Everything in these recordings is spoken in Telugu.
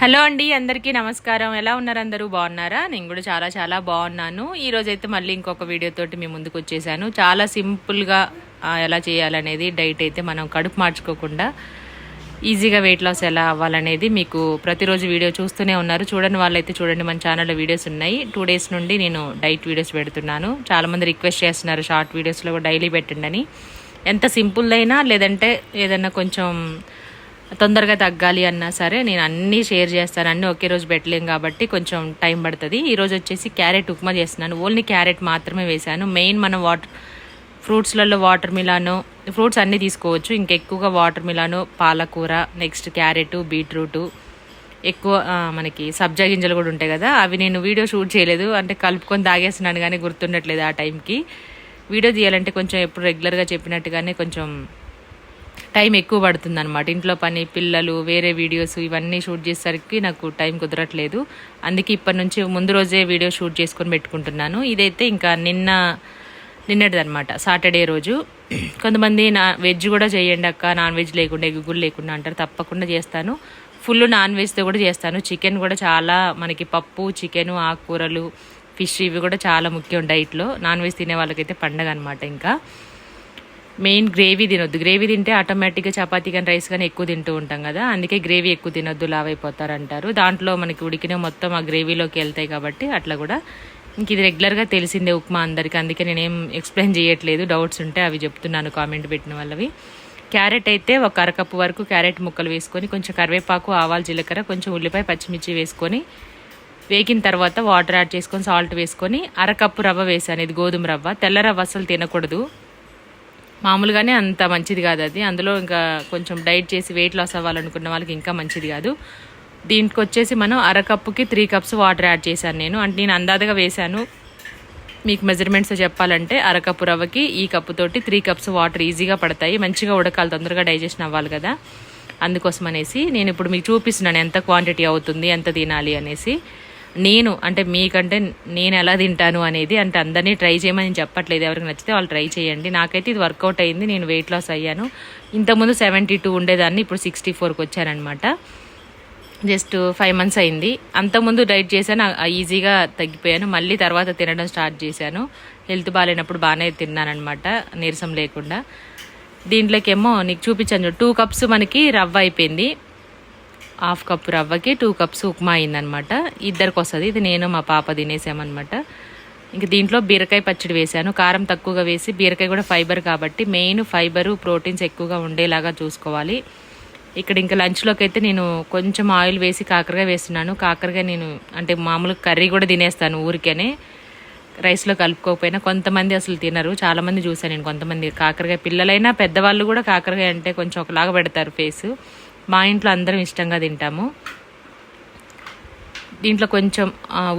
హలో అండి అందరికీ నమస్కారం. ఎలా ఉన్నారు అందరూ? బాగున్నారా? నేను కూడా చాలా చాలా బాగున్నాను. ఈరోజైతే మళ్ళీ ఇంకొక వీడియోతోటి మీ ముందుకు వచ్చేసాను. చాలా సింపుల్గా ఎలా చేయాలనేది డైట్ అయితే మనం కడుపు మార్చుకోకుండా ఈజీగా వెయిట్ లాస్ ఎలా అవ్వాలనేది మీకు ప్రతిరోజు వీడియో చూస్తూనే ఉన్నారు. చూడని వాళ్ళైతే చూడండి మన ఛానల్లో వీడియోస్ ఉన్నాయి. టూ డేస్ నుండి నేను డైట్ వీడియోస్ పెడుతున్నాను. చాలామంది రిక్వెస్ట్ చేస్తున్నారు షార్ట్ వీడియోస్లో కూడా డైలీ పెట్టండి ఎంత సింపుల్ అయినా లేదంటే ఏదన్నా కొంచెం తొందరగా తగ్గాలి అన్నా సరే నేను అన్నీ షేర్ చేస్తాను. అన్నీ ఒకే రోజు పెట్టలేం కాబట్టి కొంచెం టైం పడుతుంది. ఈరోజు వచ్చేసి క్యారెట్ ఉప్మా చేస్తున్నాను. ఓన్లీ క్యారెట్ మాత్రమే వేశాను. మెయిన్ మనం వాటర్ ఫ్రూట్స్లలో వాటర్ మిలాను ఫ్రూట్స్ అన్నీ తీసుకోవచ్చు. ఇంకెక్కువగా వాటర్ మిలాను పాలకూర నెక్స్ట్ క్యారెట్ బీట్రూటు ఎక్కువ మనకి సబ్జా గింజలు కూడా ఉంటాయి కదా అవి నేను వీడియో షూట్ చేయలేదు. అంటే కలుపుకొని తాగేస్తున్నాను కానీ గుర్తుండట్లేదు ఆ టైంకి. వీడియో తీయాలంటే కొంచెం ఎప్పుడు రెగ్యులర్గా చెప్పినట్టుగానే కొంచెం టైం ఎక్కువ పడుతుంది అనమాట ఇంట్లో పని పిల్లలు వేరే వీడియోస్ ఇవన్నీ షూట్ చేసేసరికి నాకు టైం కుదరట్లేదు. అందుకే ఇప్పటి నుంచి ముందు రోజే వీడియో షూట్ చేసుకొని పెట్టుకుంటున్నాను. ఇదైతే ఇంకా నిన్న నిన్నటిదనమాట సాటర్డే రోజు. కొంతమంది నా వెజ్ కూడా చేయండి అక్క నాన్ వెజ్ లేకుండా ఎగ్ లేకుండా అంటారు. తప్పకుండా చేస్తాను. ఫుల్ నాన్ వెజ్తో కూడా చేస్తాను. చికెన్ కూడా చాలా మనకి పప్పు చికెను ఆకుకూరలు ఫిష్ ఇవి కూడా చాలా ముఖ్యం డైట్లో. నాన్ వెజ్ తినే వాళ్ళకైతే పండగ అనమాట ఇంకా. మెయిన్ గ్రేవీ తినొద్దు. గ్రేవీ తింటే ఆటోమేటిక్గా చపాతీ కానీ రైస్ కానీ ఎక్కువ తింటూ ఉంటాం కదా. అందుకే గ్రేవీ ఎక్కువ తినొద్దు లావ్ అయిపోతారు అంటారు దాంట్లో మనకి ఉడికిన మొత్తం ఆ గ్రేవీలోకి వెళ్తాయి కాబట్టి అట్లా కూడా. ఇంక ఇది రెగ్యులర్గా తెలిసిందే ఉప్మా అందరికీ. అందుకే నేనేం ఎక్స్ప్లెయిన్ చేయట్లేదు. డౌట్స్ ఉంటే అవి చెప్తున్నాను కామెంట్ పెట్టిన వాళ్ళవి. క్యారెట్ అయితే ఒక అరకప్పు వరకు క్యారెట్ ముక్కలు వేసుకొని కొంచెం కరివేపాకు ఆవాలు జీలకర్ర కొంచెం ఉల్లిపాయ పచ్చిమిర్చి వేసుకొని వేగిన తర్వాత వాటర్ యాడ్ చేసుకొని సాల్ట్ వేసుకొని అరకప్పు రవ్వ వేసాను. ఇది గోధుమ రవ్వ. తెల్ల రవ్వ అసలు తినకూడదు. మామూలుగానే అంత మంచిది కాదు అది. అందులో ఇంకా కొంచెం డైట్ చేసి వెయిట్ లాస్ అవ్వాలనుకున్న వాళ్ళకి ఇంకా మంచిది కాదు. దీనికి వచ్చేసి మనం అరకప్పుకి త్రీ కప్స్ వాటర్ యాడ్ చేశాను నేను. అంటే నేను అందాజగా వేశాను. మీకు మెజర్మెంట్స్ చెప్పాలంటే అరకప్పు రవ్వకి ఈ కప్పుతోటి త్రీ కప్స్ వాటర్ ఈజీగా పడతాయి. మంచిగా ఉడకాలి తొందరగా డైజెషన్ అవ్వాలి కదా. అందుకోసం అనేసి నేను ఇప్పుడు మీకు చూపిస్తున్నాను ఎంత క్వాంటిటీ అవుతుంది ఎంత తినాలి అనేసి. నేను అంటే మీకంటే నేను ఎలా తింటాను అనేది అంటే అందరినీ ట్రై చేయమని నేను చెప్పట్లేదు. ఎవరికి నచ్చితే వాళ్ళు ట్రై చేయండి. నాకైతే ఇది వర్కౌట్ అయింది. నేను వెయిట్ లాస్ అయ్యాను. ఇంతకుముందు సెవెంటీ టూ ఉండేదాన్ని ఇప్పుడు సిక్స్టీ ఫోర్కి వచ్చానమాట జస్ట్ ఫైవ్ మంత్స్ అయింది. అంతకుముందు డైట్ చేశాను ఈజీగా తగ్గిపోయాను. మళ్ళీ తర్వాత తినడం స్టార్ట్ చేశాను. హెల్త్ బాగాలేనప్పుడు బాగానే తిన్నానమాట నీరసం లేకుండా. దీంట్లోకేమో నీకు చూపించాను టూ కప్స్ మనకి రవ్వ అయిపోయింది. హాఫ్ కప్ రవ్వకి టూ కప్స్ ఉప్మా అయిందనమాట. ఇద్దరికి వస్తుంది ఇది నేను మా పాప తినేసామన్నమాట ఇంక దీంట్లో బీరకాయ పచ్చడి వేశాను. కారం తక్కువగా వేసి బీరకాయ కూడా ఫైబర్ కాబట్టి మెయిన్ ఫైబరు ప్రోటీన్స్ ఎక్కువగా ఉండేలాగా చూసుకోవాలి. ఇక్కడ ఇంకా లంచ్లోకి అయితే నేను కొంచెం ఆయిల్ వేసి కాకరకాయ వేస్తున్నాను. కాకరకాయ నేను అంటే మామూలు కర్రీ కూడా తినేస్తాను ఊరికేనే. రైస్లో కలుపుకోకపోయినా కొంతమంది అసలు తినరు. చాలామంది చూసాను నేను కొంతమంది. కాకరకాయ పిల్లలైనా పెద్దవాళ్ళు కూడా కాకరకాయ అంటే కొంచెం ఒకలాగా పెడతారు ఫేస్. మా ఇంట్లో అందరం ఇష్టంగా తింటాము. దీంట్లో కొంచెం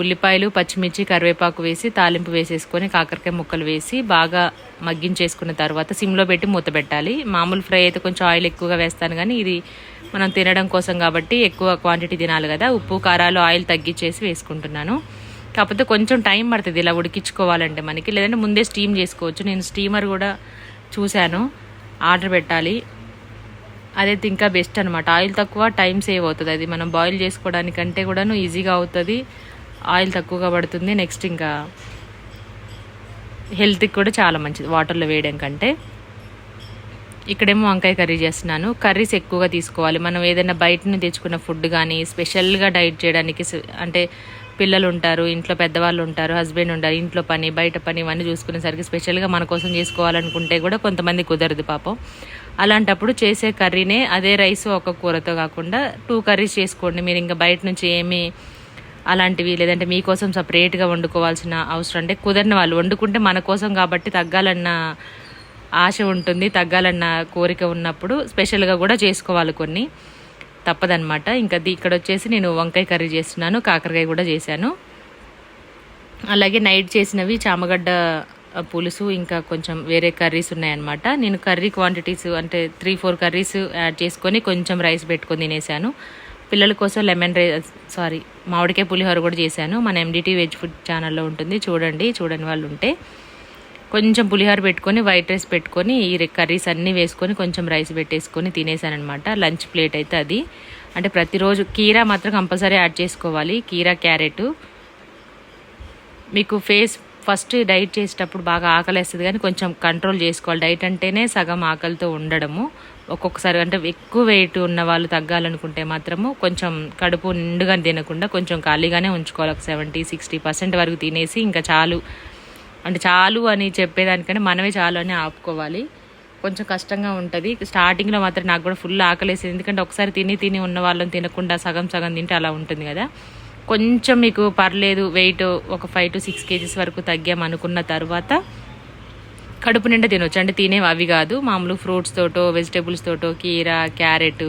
ఉల్లిపాయలు పచ్చిమిర్చి కరివేపాకు వేసి తాలింపు వేసేసుకొని కాకరకాయ ముక్కలు వేసి బాగా మగ్గించేసుకున్న తర్వాత సిమ్లో పెట్టి మూత పెట్టాలి. మామూలు ఫ్రై అయితే కొంచెం ఆయిల్ ఎక్కువగా వేస్తాను కానీ ఇది మనం తినడం కోసం కాబట్టి ఎక్కువ క్వాంటిటీ తినాలి కదా. ఉప్పు కారాలు ఆయిల్ తగ్గించేసి వేసుకుంటున్నాను. కాకపోతే కొంచెం టైం పడుతుంది ఇలా ఉడికించుకోవాలంటే మనకి. లేదంటే ముందే స్టీమ్ చేసుకోవచ్చు. నేను స్టీమర్ కూడా చూశాను. ఆర్డర్ పెట్టాలి. అదైతే ఇంకా బెస్ట్ అనమాట ఆయిల్ తక్కువ టైం సేవ్ అవుతుంది. అది మనం బాయిల్ చేసుకోవడానికంటే కూడాను ఈజీగా అవుతుంది. ఆయిల్ తక్కువగా పడుతుంది. నెక్స్ట్ ఇంకా హెల్త్కి కూడా చాలా మంచిది. వాటర్లో వేయడం కంటే. ఇక్కడేమో వంకాయ కర్రీ చేస్తున్నాను. కర్రీస్ ఎక్కువగా తీసుకోవాలి. మనం ఏదైనా బయట తెచ్చుకున్న ఫుడ్ కానీ స్పెషల్గా డైట్ చేయడానికి అంటే పిల్లలు ఉంటారు ఇంట్లో పెద్దవాళ్ళు ఉంటారు హస్బెండ్ ఉంటారు ఇంట్లో పని బయట పని ఇవన్నీ చూసుకునేసరికి స్పెషల్గా మన కోసం చేసుకోవాలనుకుంటే కూడా కొంతమంది కుదరదు పాపం. అలాంటప్పుడు చేసే కర్రీనే అదే రైస్ ఒక కూరతో కాకుండా టూ కర్రీస్ చేసుకోండి. మీరు ఇంకా బయట నుంచి ఏమీ అలాంటివి లేదంటే మీకోసం సపరేట్గా వండుకోవాల్సిన అవసరం అంటే కుదరని వాళ్ళు వండుకుంటే మన కోసం కాబట్టి తగ్గాలన్న ఆశ ఉంటుంది. తగ్గాలన్న కోరిక ఉన్నప్పుడు స్పెషల్గా కూడా చేసుకోవాలి కొన్ని. తప్పదనమాట ఇంకా ఇక్కడ వచ్చేసి నేను వంకాయ కర్రీ చేస్తున్నాను. కాకరకాయ కూడా చేశాను. అలాగే నైట్ చేసినవి చామగడ్డ పులుసు ఇంకా కొంచెం వేరే కర్రీస్ ఉన్నాయన్నమాట. నేను కర్రీ క్వాంటిటీస్ అంటే త్రీ ఫోర్ కర్రీస్ యాడ్ చేసుకొని కొంచెం రైస్ పెట్టుకొని తినేసాను. పిల్లల కోసం లెమన్ రైస్ సారీ మామిడికాయ పులిహోర కూడా చేశాను. మన ఎండిటీ వెజ్ ఫుడ్ ఛానల్లో ఉంటుంది. చూడండి చూడని వాళ్ళు ఉంటే. కొంచెం పులిహోర పెట్టుకొని వైట్ రైస్ పెట్టుకొని ఈ కర్రీస్ అన్నీ వేసుకొని కొంచెం రైస్ పెట్టేసుకొని తినేసానమాట లంచ్ ప్లేట్ అయితే అది. అంటే ప్రతిరోజు కీరా మాత్రం కంపల్సరీ యాడ్ చేసుకోవాలి. కీరా క్యారెట్. మీకు ఫేస్ ఫస్ట్ డైట్ చేసేటప్పుడు బాగా ఆకలేస్తుంది కానీ కొంచెం కంట్రోల్ చేసుకోవాలి. డైట్ అంటేనే సగం ఆకలితో ఉండడము. ఒక్కొక్కసారి అంటే ఎక్కువ వెయిట్ ఉన్న వాళ్ళు తగ్గాలనుకుంటే మాత్రము కొంచెం కడుపు నిండుగా తినకుండా కొంచెం ఖాళీగానే ఉంచుకోవాలి. ఒక సెవెంటీ సిక్స్టీ పర్సెంట్ వరకు తినేసి ఇంకా చాలు. అంటే చాలు అని చెప్పేదానికంటే మనమే చాలు అని ఆపుకోవాలి. కొంచెం కష్టంగా ఉంటుంది. స్టార్టింగ్లో మాత్రం నాకు కూడా ఫుల్ ఆకలేసింది. ఎందుకంటే ఒకసారి తిని తిని ఉన్న వాళ్ళని తినకుండా సగం సగం తింటే అలా ఉంటుంది కదా. కొంచెం మీకు పర్లేదు వెయిట్ ఒక ఫైవ్ టు సిక్స్ కేజీస్ వరకు తగ్గామనుకున్న తర్వాత కడుపు నిండా తినొచ్చు. అంటే తినేవి అవి కాదు మామూలు ఫ్రూట్స్ తోటో వెజిటేబుల్స్ తోటో కీరా క్యారెట్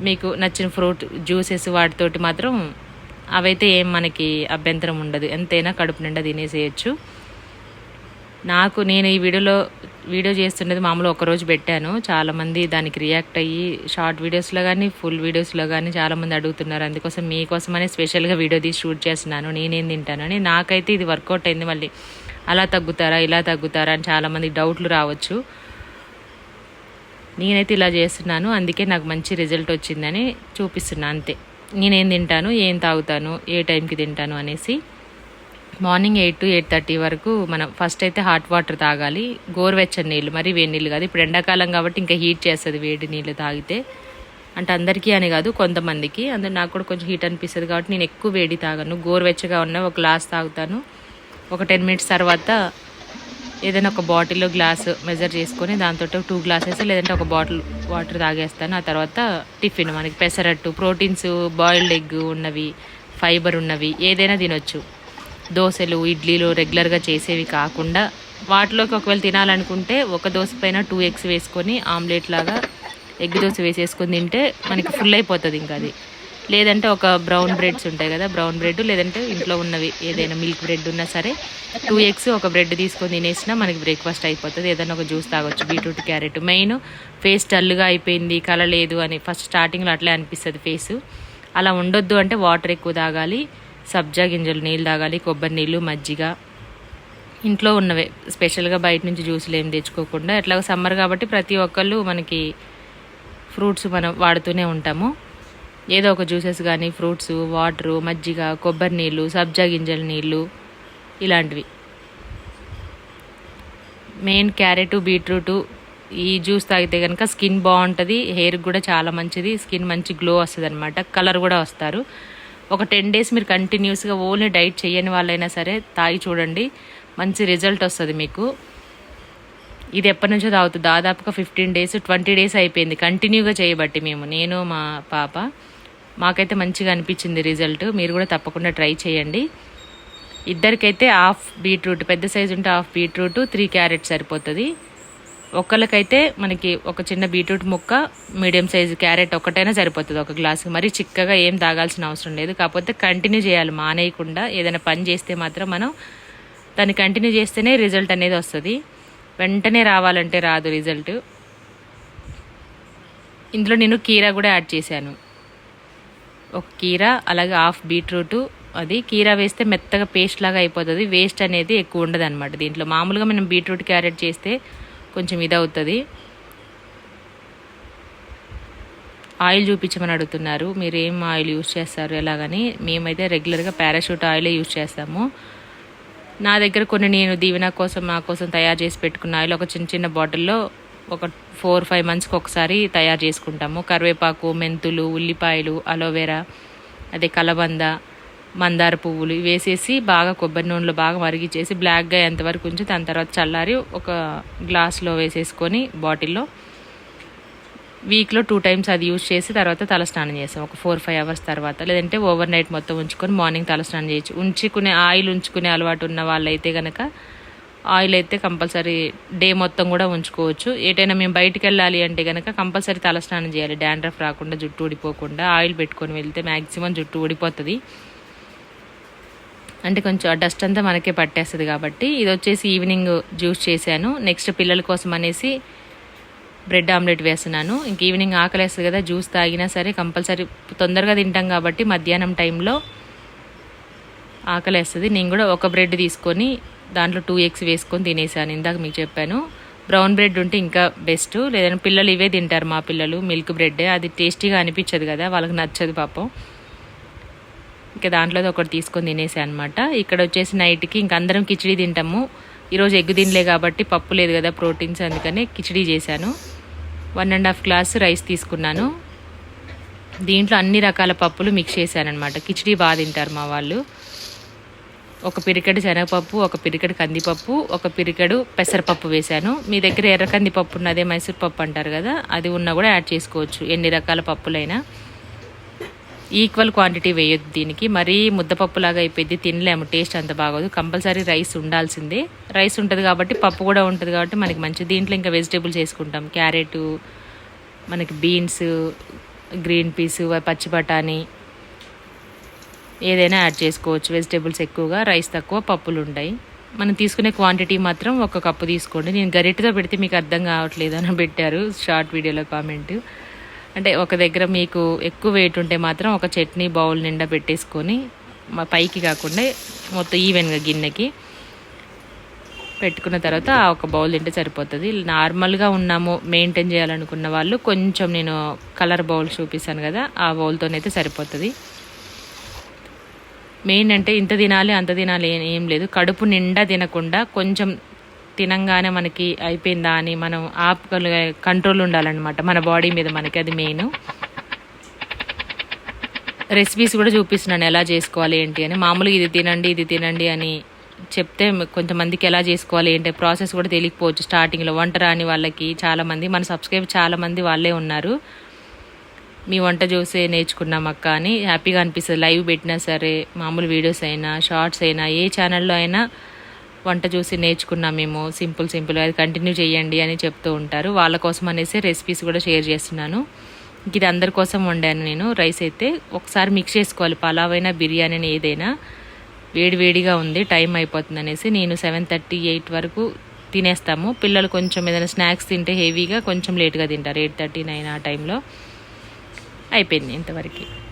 మీకు నచ్చిన ఫ్రూట్ జ్యూసెస్ వాటితోటి మాత్రం అవైతే ఏం మనకి అభ్యంతరం ఉండదు. ఎంతైనా కడుపు నిండా తినేసేయచ్చు. నాకు నేను ఈ వీడియోలో వీడియో చేస్తున్నది మామూలు ఒకరోజు పెట్టాను. చాలామంది దానికి రియాక్ట్ అయ్యి షార్ట్ వీడియోస్లో కానీ ఫుల్ వీడియోస్లో కానీ చాలామంది అడుగుతున్నారు. అందుకోసం మీకోసమనే స్పెషల్గా వీడియో తీసి షూట్ చేస్తున్నాను. నేనేం తింటానని నాకైతే ఇది వర్కౌట్ అయింది మళ్ళీ. అలా తగ్గుతారా ఇలా తగ్గుతారా అని చాలామంది డౌట్లు రావచ్చు. నేనైతే ఇలా చేస్తున్నాను. అందుకే నాకు మంచి రిజల్ట్ వచ్చిందని చూపిస్తున్నాను అంతే. నేనేం తింటాను? ఏం తాగుతాను? ఏ టైంకి తింటాను? అనేసి. Morning eight to eight thirty వరకు మనం ఫస్ట్ అయితే హాట్ వాటర్ తాగాలి. గోరువెచ్చని నీళ్ళు మరి వేడి నీళ్ళు కాదు. ఇప్పుడు ఎండాకాలం కాబట్టి ఇంకా హీట్ చేస్తుంది వేడి నీళ్ళు తాగితే. అంటే అందరికీ అని కాదు కొంతమందికి. అందులో నాకు కూడా కొంచెం హీట్ అనిపిస్తుంది కాబట్టి నేను ఎక్కువ వేడి తాగను. గోరువెచ్చగా ఉన్న ఒక గ్లాస్ తాగుతాను. ఒక టెన్ మినిట్స్ తర్వాత ఏదైనా ఒక బాటిల్లో గ్లాస్ మెజర్ చేసుకొని దాంతో టూ గ్లాసెస్ లేదంటే ఒక బాటిల్ వాటర్ తాగేస్తాను. ఆ తర్వాత టిఫిన్ మనకి పెసరట్టు ప్రోటీన్స్ బాయిల్డ్ ఎగ్ ఉన్నవి ఫైబర్ ఉన్నవి ఏదైనా తినొచ్చు. దోశలు ఇడ్లీలు రెగ్యులర్గా చేసేవి కాకుండా వాటిలోకి ఒకవేళ తినాలనుకుంటే ఒక దోశ పైన టూ ఎగ్స్ వేసుకొని ఆమ్లెట్ లాగా ఎగ్ దోశ వేసేసుకొని తింటే మనకి ఫుల్ అయిపోతుంది ఇంకా అది. లేదంటే ఒక బ్రౌన్ బ్రెడ్స్ ఉంటాయి కదా బ్రౌన్ బ్రెడ్ లేదంటే ఇంట్లో ఉన్నవి ఏదైనా మిల్క్ బ్రెడ్ ఉన్నా సరే టూ ఎగ్స్ ఒక బ్రెడ్ తీసుకొని తినేసినా మనకి బ్రేక్ఫాస్ట్ అయిపోతుంది. ఏదైనా ఒక జ్యూస్ తాగొచ్చు బీట్రూట్ క్యారెట్ మెయిన్ ఫేస్ డల్గా అయిపోయింది కల లేదు అని ఫస్ట్ స్టార్టింగ్లో అట్లే అనిపిస్తుంది ఫేస్ అలా ఉండొద్దు అంటే వాటర్ ఎక్కువ తాగాలి. సబ్జా గింజలు నీళ్ళు తాగాలి కొబ్బరి నీళ్ళు మజ్జిగ. ఇంట్లో ఉన్నవే. స్పెషల్గా బయట నుంచి జ్యూసులు ఏం తెచ్చుకోకుండా ఎట్లాగో సమ్మర్ కాబట్టి ప్రతి ఒక్కళ్ళు మనకి ఫ్రూట్స్ మనం వాడుతూనే ఉంటాము. ఏదో ఒక జ్యూసెస్ కానీ ఫ్రూట్స్ వాటరు మజ్జిగ కొబ్బరి నీళ్ళు సబ్జా గింజల నీళ్ళు ఇలాంటివి. మెయిన్ క్యారెట్ బీట్రూటు ఈ జ్యూస్ తాగితే కనుక స్కిన్ బాగుంటుంది హెయిర్ కూడా చాలా మంచిది స్కిన్ మంచి గ్లో వస్తుంది అనమాట కలర్ కూడా వస్తారు. ఒక టెన్ డేస్ మీరు కంటిన్యూస్గా ఓన్లీ డైట్ చేయని వాళ్ళైనా సరే తాగి చూడండి. మంచి రిజల్ట్ వస్తుంది మీకు. ఇది ఎప్పటి నుంచో తాగుతుంది దాదాపుగా ఫిఫ్టీన్ డేస్ ట్వంటీ డేస్ అయిపోయింది. కంటిన్యూగా చేయబట్టి మేము నేను మా పాప. మాకైతే మంచిగా అనిపించింది రిజల్ట్. మీరు కూడా తప్పకుండా ట్రై చేయండి. ఇద్దరికైతే హాఫ్ బీట్రూట్ పెద్ద సైజు ఉంటే హాఫ్ బీట్రూట్ త్రీ క్యారెట్ సరిపోతుంది. ఒక్కరికైతే మనకి ఒక చిన్న బీట్రూట్ ముక్క మీడియం సైజు క్యారెట్ ఒక్కటైనా సరిపోతుంది ఒక గ్లాసు మరి చిక్కగా ఏం తాగాల్సిన అవసరం లేదు. కాకపోతే కంటిన్యూ చేయాలి మానేయకుండా ఏదైనా పని చేస్తే మాత్రం మనం దాన్ని కంటిన్యూ చేస్తేనే రిజల్ట్ అనేది వస్తుంది. వెంటనే రావాలంటే రాదు రిజల్ట్. ఇందులో నేను కీరా కూడా యాడ్ చేశాను. ఒక కీరా అలాగే హాఫ్ బీట్రూట్ అది కీరా వేస్తే మెత్తగా పేస్ట్ లాగా అయిపోతుంది. వేస్ట్ అనేది ఎక్కువ ఉండదు అనమాట దీంట్లో. మామూలుగా మనం బీట్రూట్ క్యారెట్ చేస్తే కొంచెం ఇది అవుతుంది ఆయిల్ చూపించమని అడుగుతున్నారు. మీరు ఏం ఆయిల్ యూస్ చేస్తారు ఎలాగని. మేమైతే రెగ్యులర్గా పారాషూట్ ఆయిలే యూస్ చేస్తాము. నా దగ్గర కొన్ని నేను దీవెన కోసం మా కోసం తయారు చేసి పెట్టుకున్న ఆయిల్ ఒక చిన్న చిన్న బాటిల్లో ఒక ఫోర్ ఫైవ్ మంత్స్కి ఒకసారి తయారు చేసుకుంటాము. కరివేపాకు మెంతులు ఉల్లిపాయలు అలోవెరా అదే కలబంద మందార పువ్వులు వేసేసి బాగా కొబ్బరి నూనెలో బాగా మరిగిచ్చేసి బ్లాక్గా ఎంతవరకు ఉంచి దాని తర్వాత చల్లారి ఒక గ్లాస్లో వేసేసుకొని బాటిల్లో వీక్లో టూ టైమ్స్ అది యూజ్ చేసి తర్వాత తలస్నానం చేస్తాం. ఒక ఫోర్ ఫైవ్ అవర్స్ తర్వాత. లేదంటే ఓవర్ నైట్ మొత్తం ఉంచుకొని మార్నింగ్ తలస్నానం చేయొచ్చు. ఉంచుకునే ఆయిల్ ఉంచుకునే అలవాటు ఉన్న వాళ్ళైతే కనుక ఆయిల్ అయితే కంపల్సరీ డే మొత్తం కూడా ఉంచుకోవచ్చు. ఏటైనా మేము బయటికి వెళ్ళాలి అంటే కనుక కంపల్సరీ తలస్నానం చేయాలి. డాండ్రఫ్ రాకుండా జుట్టు ఊడిపోకుండా ఆయిల్ పెట్టుకొని వెళ్తే మ్యాక్సిమం జుట్టు ఊడిపోతుంది. అంటే కొంచెం ఆ డస్ట్ అంతా మనకే పట్టేస్తుంది కాబట్టి ఇది వచ్చేసి ఈవినింగ్ జ్యూస్ చేశాను. నెక్స్ట్ పిల్లల కోసం అనేసి బ్రెడ్ ఆమ్లెట్ వేస్తున్నాను. ఇంక ఈవినింగ్ ఆకలేస్తుంది కదా జ్యూస్ తాగినా సరే కంపల్సరీ తొందరగా తింటాం కాబట్టి మధ్యాహ్నం టైంలో ఆకలేస్తుంది. నేను కూడా ఒక బ్రెడ్ తీసుకొని దాంట్లో టూ ఎగ్స్ వేసుకొని తినేసాను ఇందాక మీకు చెప్పాను. బ్రౌన్ బ్రెడ్ ఉంటే ఇంకా బెస్ట్ లేదంటే పిల్లలు ఇవే తింటారు మా పిల్లలు మిల్క్ బ్రెడ్ అది టేస్టీగా అనిపించదు కదా వాళ్ళకి నచ్చదు పాపం. ఇంకా దాంట్లో ఒకటి తీసుకొని తినేసా అనమాట ఇక్కడ వచ్చేసి నైట్కి ఇంక అందరం కిచిడి తింటాము. ఈరోజు ఎగ్గు తినలే కాబట్టి పప్పు లేదు కదా ప్రోటీన్స్ అందుకనే కిచిడి చేశాను. One and half glass rice తీసుకున్నాను. దీంట్లో అన్ని రకాల పప్పులు మిక్స్ చేశానమాట కిచిడి బాగా తింటారు మా వాళ్ళు. ఒక పిరికెడు శనగపప్పు ఒక పిరికెడు కందిపప్పు ఒక పిరికెడు పెసరపప్పు వేశాను. మీ దగ్గర ఎర్ర కందిపప్పు ఉన్నదే మైసూర్ పప్పు అంటారు కదా అది ఉన్నా కూడా యాడ్ చేసుకోవచ్చు. ఎన్ని రకాల పప్పులైనా. ఈక్వల్ క్వాంటిటీ వేయొద్దు దీనికి. మరీ ముద్దపప్పులాగా అయిపోయింది తినలేము. టేస్ట్ అంత బాగోదు. కంపల్సరీ రైస్ ఉండాల్సిందే. రైస్ ఉంటుంది కాబట్టి పప్పు కూడా ఉంటుంది కాబట్టి మనకి మంచి దీంట్లో ఇంకా వెజిటేబుల్స్ వేసుకుంటాం. క్యారెట్ మనకి బీన్స్ గ్రీన్ పీస్ పచ్చి బఠానీ ఏదైనా యాడ్ చేసుకోవచ్చు. వెజిటేబుల్స్ ఎక్కువగా రైస్ తక్కువ పప్పులు ఉంటాయి. మనం తీసుకునే క్వాంటిటీ మాత్రం ఒక కప్పు తీసుకోండి. నేను గరిటతో పెడితే మీకు అర్థం కావట్లేదు అని పెట్టారు షార్ట్ వీడియోలో కామెంట్. అంటే ఒక దగ్గర మీకు ఎక్కువ వెయిట్ ఉంటే మాత్రం ఒక చట్నీ బౌల్ నిండా పెట్టేసుకొని మా పైకి కాకుండా మొత్తం ఈవెన్గా గిన్నెకి పెట్టుకున్న తర్వాత ఆ ఒక బౌల్ తింటే సరిపోతుంది. నార్మల్గా ఉన్నాము మెయింటైన్ చేయాలనుకున్న వాళ్ళు కొంచెం నేను కలర్ బౌల్ చూపిస్తాను కదా ఆ బౌల్తోనైతే సరిపోతుంది. మెయిన్ అంటే ఇంత తినాలి అంత తినాలి ఏం- ఏం లేదు. కడుపు నిండా తినకుండా కొంచెం తినంగానే మనకి అయిపోయిందా అని మనం ఆపగలిగే కంట్రోల్ ఉండాలన్నమాట. మన బాడీ మీద మనకి అది మెయిన్. రెసిపీస్ కూడా చూపిస్తున్నాను ఎలా చేసుకోవాలి ఏంటి అని. మామూలుగా ఇది తినండి ఇది తినండి అని చెప్తే కొంతమందికి ఎలా చేసుకోవాలి ఏంటి ప్రాసెస్ కూడా తెలియకపోవచ్చు. స్టార్టింగ్లో వంట రాని వాళ్ళకి చాలామంది మన సబ్స్క్రైబ్ చాలామంది వాళ్ళే ఉన్నారు. మీ వంట చూసే నేర్చుకున్నాం అక్క అని. హ్యాపీగా అనిపిస్తుంది. లైవ్ పెట్టినా సరే మామూలు వీడియోస్ అయినా షార్ట్స్ అయినా ఏ ఛానల్లో అయినా వంట చూసి నేర్చుకున్నాం మేము సింపుల్ సింపుల్ అది కంటిన్యూ చేయండి అని చెప్తూ ఉంటారు. వాళ్ళ కోసం అనేసి రెసిపీస్ కూడా షేర్ చేస్తున్నాను. ఇది అందరి కోసం వండాను నేను. రైస్ అయితే ఒకసారి మిక్స్ చేసుకోవాలి. పలావ్ అయినా బిర్యానీ ఏదైనా వేడివేడిగా ఉంది టైం అయిపోతుంది అనేసి నేను సెవెన్ థర్టీ ఎయిట్ వరకు తినేస్తాము. పిల్లలు కొంచెం ఏదైనా స్నాక్స్ తింటే హెవీగా కొంచెం లేట్గా తింటారు. ఎయిట్ థర్టీ నైన్ ఆ టైంలో అయిపోయింది ఇంతవరకు.